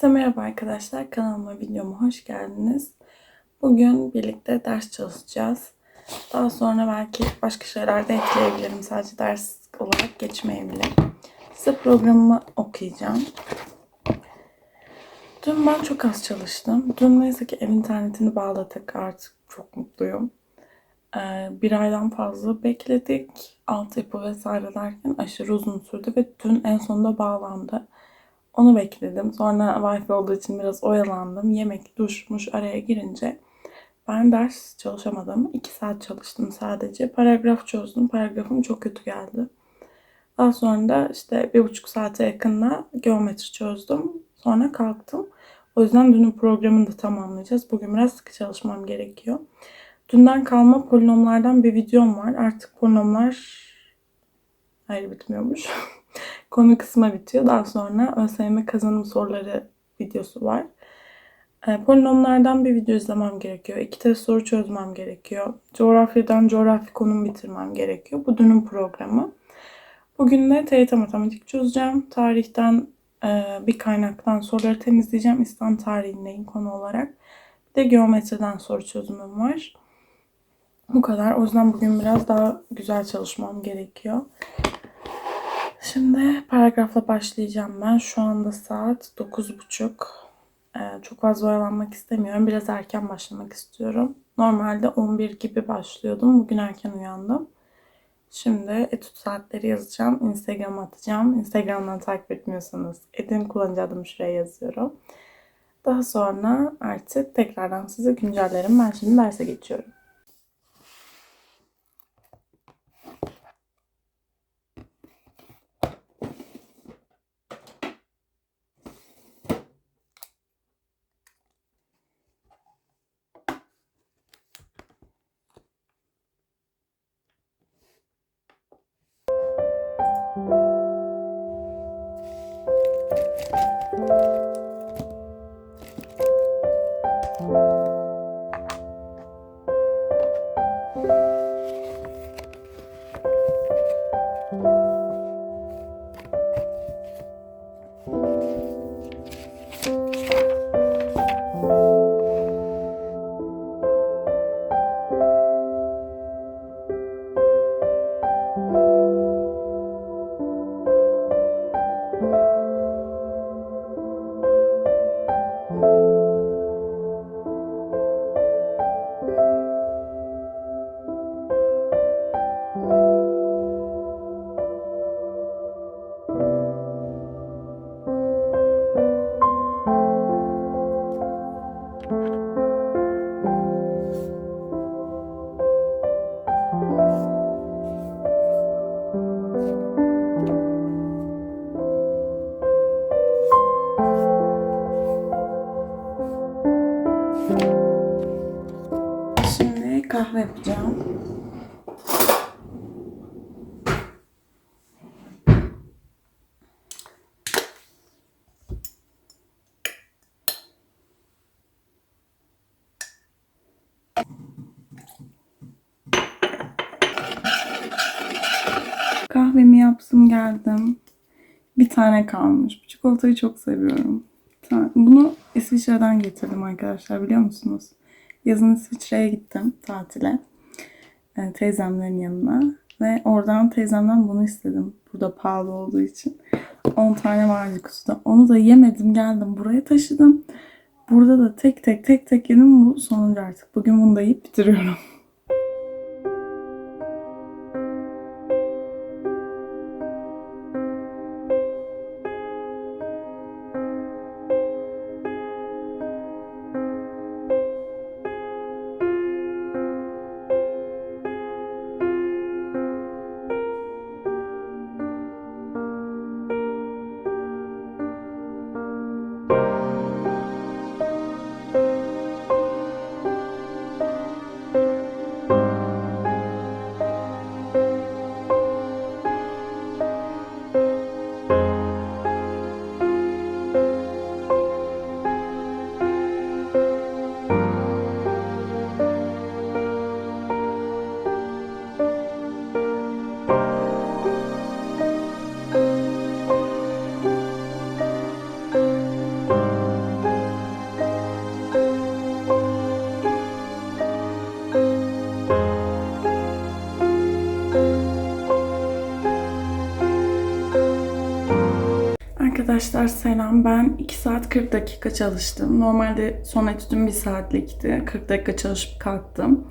Herkese merhaba arkadaşlar. Kanalıma, videoma hoş geldiniz. Bugün birlikte ders çalışacağız. Daha sonra belki başka şeyler de ekleyebilirim. Sadece ders olarak geçmeyebilir. Size programımı okuyacağım. Dün ben çok az çalıştım. Dün neyse ki ev internetini bağladık. Artık çok mutluyum. Ee, bir aydan fazla bekledik. Altyapı vesaire derken aşırı uzun sürdü ve dün en sonunda bağlandı. Onu bekledim. Sonra wifi olduğu için biraz oyalandım. Yemek, duşmuş araya girince ben ders çalışamadım. 2 saat çalıştım sadece. Paragraf çözdüm. Paragrafım çok kötü geldi. Daha sonra da işte bir buçuk saate yakında geometri çözdüm. Sonra kalktım. O yüzden dünün programını da tamamlayacağız. Bugün biraz sıkı çalışmam gerekiyor. Dünden kalma polinomlardan bir videom var. Artık polinomlar hayır bitmiyormuş. Konu kısmı bitiyor. Daha sonra ÖSYM kazanım soruları videosu var. E, polinomlardan bir video izlemem gerekiyor. İki test soru çözmem gerekiyor. Coğrafyadan coğrafi konum bitirmem gerekiyor. Bu dünün programı. Bugün de TYT matematik çözeceğim. Tarihten e, bir kaynaktan soruları temizleyeceğim. İslam tarihindeyim konu olarak. Bir de geometriden soru çözümüm var. Bu kadar. O yüzden bugün biraz daha güzel çalışmam gerekiyor. Şimdi paragrafla başlayacağım ben. Şu anda saat 9.30. Ee, çok fazla oyalanmak istemiyorum. Biraz erken başlamak istiyorum. Normalde 11 gibi başlıyordum. Bugün erken uyandım. Şimdi etüt saatleri yazacağım. Instagram'a atacağım. Instagram'dan takip etmiyorsanız edin. Kullanıcı adımı şuraya yazıyorum. Daha sonra artık tekrardan sizi güncellerim. Ben şimdi derse geçiyorum. Kahvemi yaptım geldim. Bir tane kalmış. Bu çikolatayı çok seviyorum. Bunu İsviçre'den getirdim arkadaşlar biliyor musunuz? Yazın İsviçre'ye gittim tatile. e, teyzemlerin yanına. Ve oradan teyzemden bunu istedim. Burada pahalı olduğu için. 10 tane vardı kutuda. Onu da yemedim geldim buraya taşıdım. Burada da tek tek tek tek yedim. Bu sonuncu artık. Bugün bunu da yiyip bitiriyorum. Arkadaşlar selam. Ben 2 saat 40 dakika çalıştım. Normalde son etüdüm 1 saatlikti. 40 dakika çalışıp kalktım.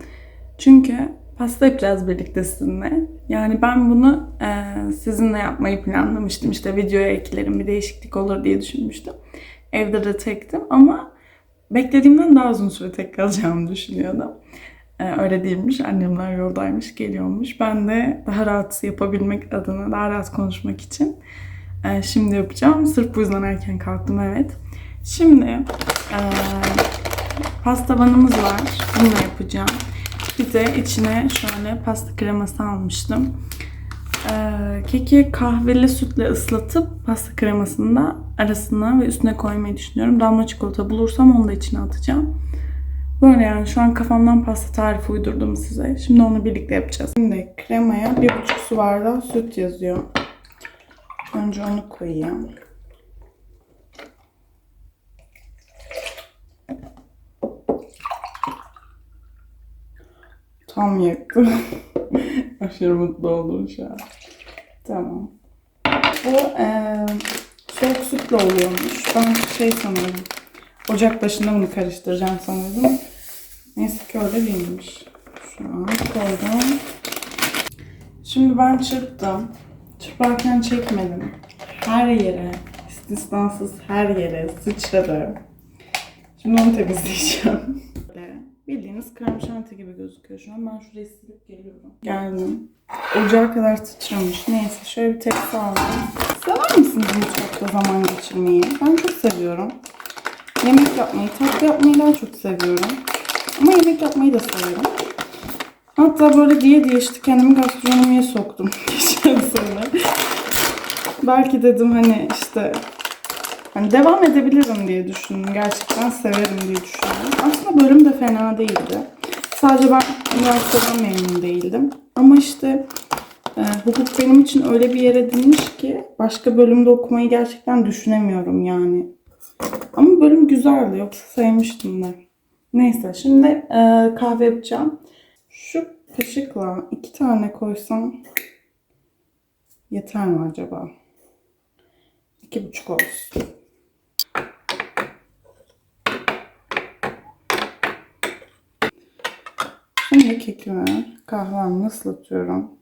Çünkü pasta yapacağız birlikte sizinle. Yani ben bunu e, sizinle yapmayı planlamıştım. İşte videoya eklerim bir değişiklik olur diye düşünmüştüm. Evde de tektim ama beklediğimden daha uzun süre tek kalacağımı düşünüyordum. E, öyle değilmiş. Annemler yoldaymış, geliyormuş. Ben de daha rahat yapabilmek adına, daha rahat konuşmak için ee, şimdi yapacağım. Sırf bu yüzden erken kalktım evet. Şimdi e, pasta banımız var. Bununla yapacağım. Bir de içine şöyle pasta kreması almıştım. Ee, keki kahveli sütle ıslatıp pasta kremasını da arasına ve üstüne koymayı düşünüyorum. Damla çikolata bulursam onu da içine atacağım. Böyle yani şu an kafamdan pasta tarifi uydurdum size. Şimdi onu birlikte yapacağız. Şimdi kremaya bir buçuk su bardağı süt yazıyor. Önce onu koyayım. Tam yaktı. Aşırı mutlu oldum şu an. Tamam. Bu eee soğuk sütle oluyormuş. Ben şey sanırım. Ocak başında bunu karıştıracağım sanıyordum. Neyse ki öyle değilmiş. Şu an koydum. Şimdi ben çırptım. Çırparken çekmedim. Her yere, istisnasız her yere sıçradı. Şimdi onu temizleyeceğim. Bildiğiniz krem şanti gibi gözüküyor şu an. Ben şurayı silip geliyorum. Geldim. Ocağa kadar sıçramış. Neyse şöyle bir tepsi aldım. Sever misiniz mutfakta zaman geçirmeyi? Ben çok seviyorum. Yemek yapmayı, tatlı yapmayı daha çok seviyorum. Ama yemek yapmayı da seviyorum. Hatta böyle diye diye işte kendimi gastronomiye soktum sene. Belki dedim hani işte hani devam edebilirim diye düşündüm. Gerçekten severim diye düşündüm. Aslında bölüm de fena değildi. Sadece ben üniversiteden memnun değildim. Ama işte e, hukuk benim için öyle bir yer edinmiş ki başka bölümde okumayı gerçekten düşünemiyorum yani. Ama bölüm güzeldi. Yoksa sevmiştim de. Neyse şimdi e, kahve yapacağım. Şu kaşıkla iki tane koysam yeter mi acaba? İki buçuk olsun. Şimdi kekimi kahvemle ıslatıyorum.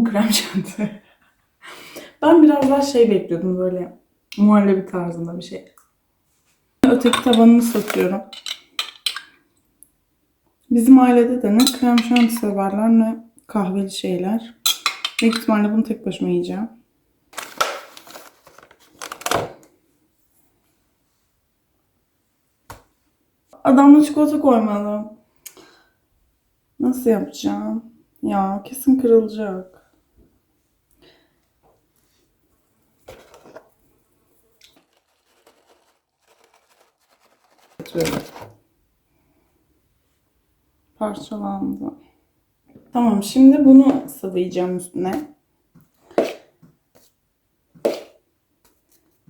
Bu krem şanti. Ben biraz daha şey bekliyordum böyle muhallebi tarzında bir şey. Öteki tabanını satıyorum. Bizim ailede de ne krem şanti severler ne kahveli şeyler. Büyük ihtimalle bunu tek başıma yiyeceğim. Adamla çikolata koymadım. Nasıl yapacağım? Ya kesin kırılacak. Atıyorum. Parçalandı. Tamam şimdi bunu sıvayacağım üstüne.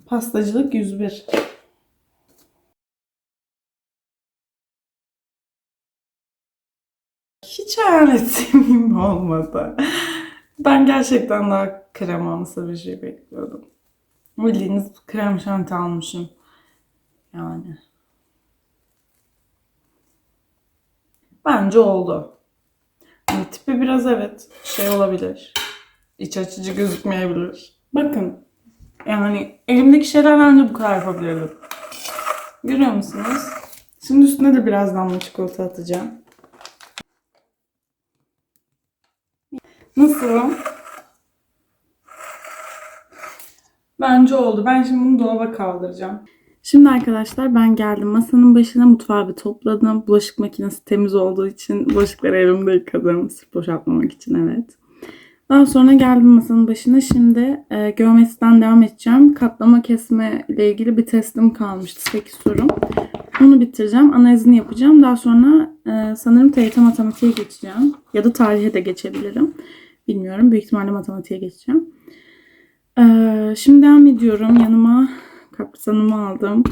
Pastacılık 101. Hiç gibi olmadı. Ben gerçekten daha kremamsı bir şey bekliyordum. Bildiğiniz krem şanti almışım. Yani. Bence oldu. Yani tipi biraz evet şey olabilir. İç açıcı gözükmeyebilir. Bakın. Yani elimdeki şeyler bence bu kadar yapabilirdim. Görüyor musunuz? Şimdi üstüne de biraz damla çikolata atacağım. Nasıl? Bence oldu. Ben şimdi bunu dolaba kaldıracağım. Şimdi arkadaşlar ben geldim. Masanın başına mutfağı bir topladım. Bulaşık makinesi temiz olduğu için bulaşıkları elimde yıkadım. Sırf boşaltmamak için evet. Daha sonra geldim masanın başına. Şimdi e, geometriden devam edeceğim. Katlama kesme ile ilgili bir testim kalmıştı. 8 sorum. Onu bitireceğim. Analizini yapacağım. Daha sonra e, sanırım TYT matematiğe geçeceğim. Ya da tarihe de geçebilirim. Bilmiyorum. Büyük ihtimalle matematiğe geçeceğim. Ee, şimdi devam ediyorum. Yanıma kapsanımı aldım.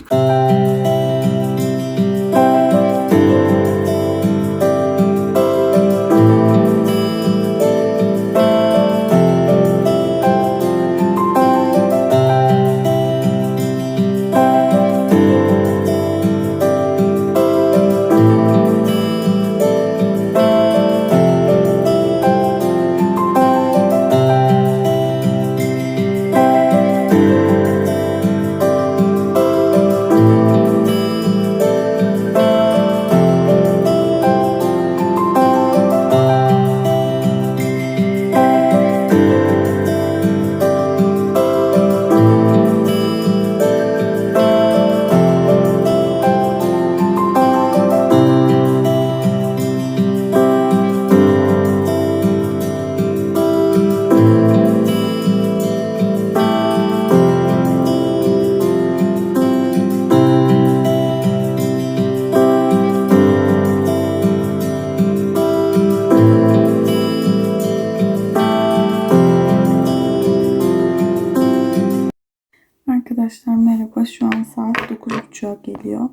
Arkadaşlar merhaba. Şu an saat 9.30'a geliyor.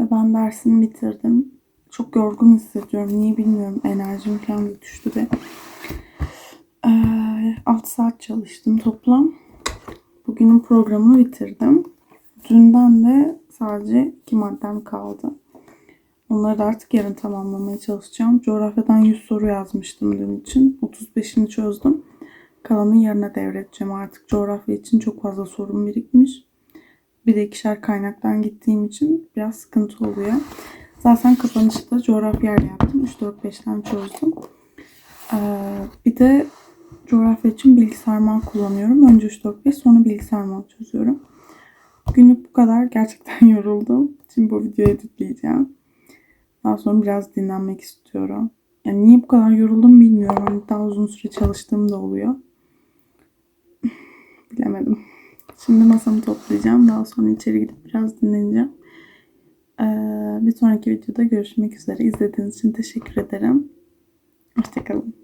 Ve ben dersimi bitirdim. Çok yorgun hissediyorum. Niye bilmiyorum. Enerjim falan düştü ve eee, 6 saat çalıştım toplam. Bugünün programını bitirdim. Dünden de sadece iki maddem kaldı. Onları da artık yarın tamamlamaya çalışacağım. Coğrafyadan 100 soru yazmıştım dün için. 35'ini çözdüm. Kalanı yarına devredeceğim artık. Coğrafya için çok fazla sorun birikmiş. Bir de ikişer kaynaktan gittiğim için biraz sıkıntı oluyor. Zaten kapanışta coğrafyayla yaptım. 3-4-5'ten çözdüm. Ee, bir de coğrafya için bilgisayar mal kullanıyorum. Önce 3-4-5 sonra bilgisayar mal çözüyorum. Günlük bu kadar. Gerçekten yoruldum. Şimdi bu videoyu editleyeceğim. Daha sonra biraz dinlenmek istiyorum. Yani niye bu kadar yoruldum bilmiyorum. Hani daha uzun süre çalıştığım da oluyor. Bilemedim. Şimdi masamı toplayacağım. Daha sonra içeri gidip biraz dinleneceğim. Ee, bir sonraki videoda görüşmek üzere. İzlediğiniz için teşekkür ederim. Hoşçakalın.